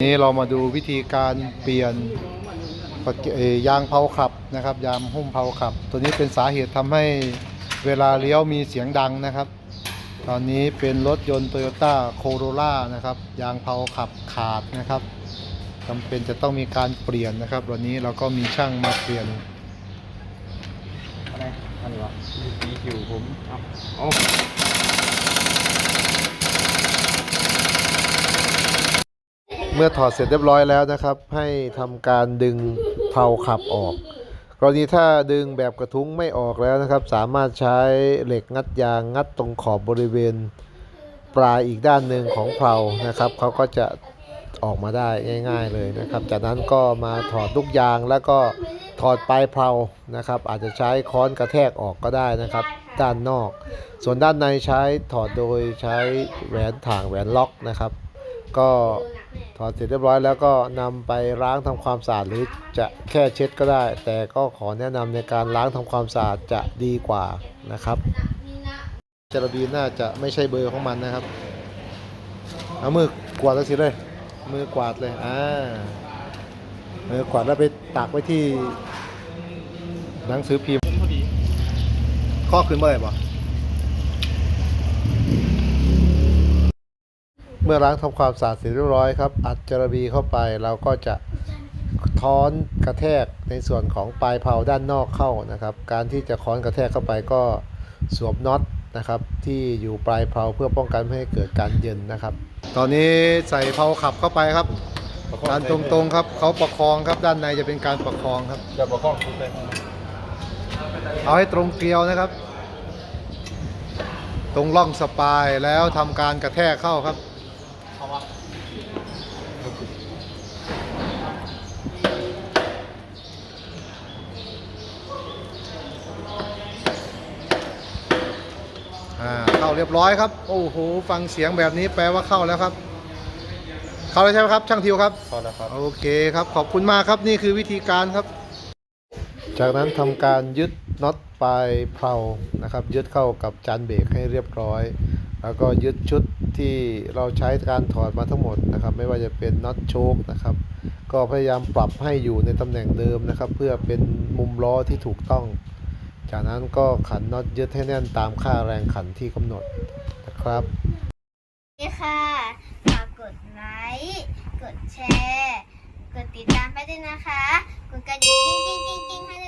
นี้เรามาดูวิธีการเปลี่ยนปัจเอ่อยางเผาขับนะครับ ยางหุ้มเผาขับ ตัวนี้เป็นสาเหตุทำให้เวลาเลี้ยวมีเสียงดังนะครับ ตอนนี้เป็นรถยนต์ Toyota Corolla นะครับ ยางเผาขับขาดนะครับจำเป็นจะต้องมีการเปลี่ยนนะครับ วันนี้เราก็มีช่างมาเปลี่ยนอะไรอะไรวะสีผิวผมเอา เมื่อถอดเสร็จเรียบร้อยแล้วนะครับ ให้ทำการดึงเพลาขับออก กรณีถ้าดึงแบบกระทุ้งไม่ออกแล้วนะครับ สามารถใช้เหล็กงัดยางงัดตรงขอบบริเวณปลายอีกด้านหนึ่งของเพลานะครับเขาก็จะออกมาได้ง่าย ๆเลยนะครับ จากนั้นก็มาถอดลูกยางแล้วก็ถอดปลายเพลานะครับ อาจจะใช้ค้อนกระแทกออกก็ได้นะครับ ด้านนอก ส่วนด้านในใช้ถอดโดยใช้แหวนถ่างแหวนล็อกนะครับ ก็ ถอดเสร็จเรียบร้อยแล้วก็นำไปล้างทำความสะอาดหรือจะแค่เช็ดก็ได้ แต่ก็ขอแนะนำในการล้างทำความสะอาดจะดีกว่านะครับจระบีน่าจะไม่ใช่เบอร์ของมันนะครับเอามือกวาดแล้วสิเลยมือกวาดเลยอ่ามือกวาดแล้วไปตากไว้ที่หนังสือพิมพ์พอดีข้อขึ้นเมื่อไหร่บ่ มื่อล้างทำความสะอาดเสร็จเรียบร้อยครับ อัดจระบีเข้าไปเราก็จะค้อนกระแทกในส่วนของปลายเพลาด้านนอกเข้านะครับ การที่จะค้อนกระแทกเข้าไปก็สวมน็อตนะครับที่อยู่ปลายเพลาเพื่อป้องกันไม่ให้เกิดการเย็นนะครับ ตอนนี้ใส่เพลาขับเข้าไปครับการตรงๆครับเขาประคองครับด้านในจะเป็นการประคองครับ จะประคองทุกเลยเอาให้ตรงเกลียวนะครับ ตรงร่องสปายแล้วทำการกระแทกเข้าครับ เอาวะอ่าเข้าเรียบร้อยครับ โอ้โห ฟังเสียงแบบนี้แปลว่าเข้าแล้วครับ เข้าแล้วใช่ไหมครับ ช่างทิวครับพอแล้วครับ โอเคครับ ขอบคุณมากครับ นี่คือวิธีการครับ จากนั้นทำการยึดน็อตปลายเพลานะครับ ยึดเข้ากับจานเบรกให้เรียบร้อย แล้วก็ยึดชุดที่เราใช้การถอดมาทั้งหมดนะครับ ไม่ว่าจะเป็นน็อตโชคนะครับ ก็พยายามปรับให้อยู่ในตำแหน่งเดิมนะครับ เพื่อเป็นมุมล้อที่ถูกต้อง จากนั้นก็ขันน็อตยึดให้แน่นตามค่าแรงขันที่กำหนดนะครับนี่ค่ะฝากกดไลค์กดแชร์ กดติดตามไปด้วยนะคะ กดกระดิ่งจริงๆๆๆให้ด้วย